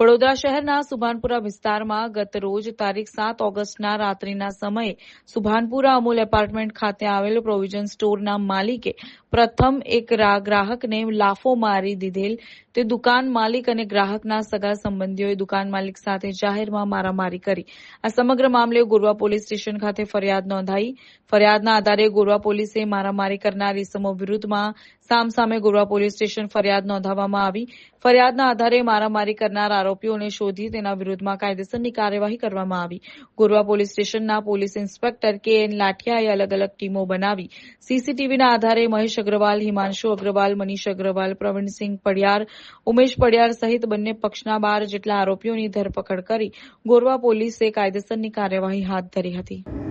વડોદરા શહેરના સુભાનપુરા વિસ્તારમાં ગત રોજ તારીખ સાત ઓગસ્ટના રાત્રિના સમયે સુભાનપુરા અમૂલ એપાર્ટમેન્ટ ખાતે આવેલ પ્રોવિઝન સ્ટોરના માલિકે પ્રથમ એક ગ્રાહકને લાફો મારી દીધેલ. તે દુકાન માલિક અને ગ્રાહકના સગા સંબંધીઓએ દુકાન માલિક સાથે જાહેરમાં મારામારી કરી. આ સમગ્ર મામલે ગોરવા પોલીસ સ્ટેશન ખાતે ફરિયાદ નોંધાઈ. ફરિયાદના આધારે ગોરવા પોલીસે મારામારી કરનાર ઇસમો વિરુદ્ધમાં સામસામે ગોરવા પોલીસ સ્ટેશન ફરિયાદ નોંધાવવામાં આવી. ફરિયાદના આધારે મારામારી કરનાર આરોપીઓને શોધી તેના વિરુદ્ધમાં કાયદેસરની કાર્યવાહી કરવામાં આવી. ગોરવા પોલીસ સ્ટેશનના પોલીસ ઇન્સ્પેક્ટર કે એન લાઠિયાએ અલગ અલગ ટીમો બનાવી. સીસીટીવીના આધારે મહેશ અગ્રવાલ, હિમાંશુ અગ્રવાલ, મનીષ અગ્રવાલ, પ્રવીણસિંહ પડિયાર, ઉમેશ પડિયાર સહિત બંને પક્ષના બાર જેટલા આરોપીઓની ધરપકડ કરી ગોરવા પોલીસે કાયદેસરની કાર્યવાહી હાથ ધરી હતી.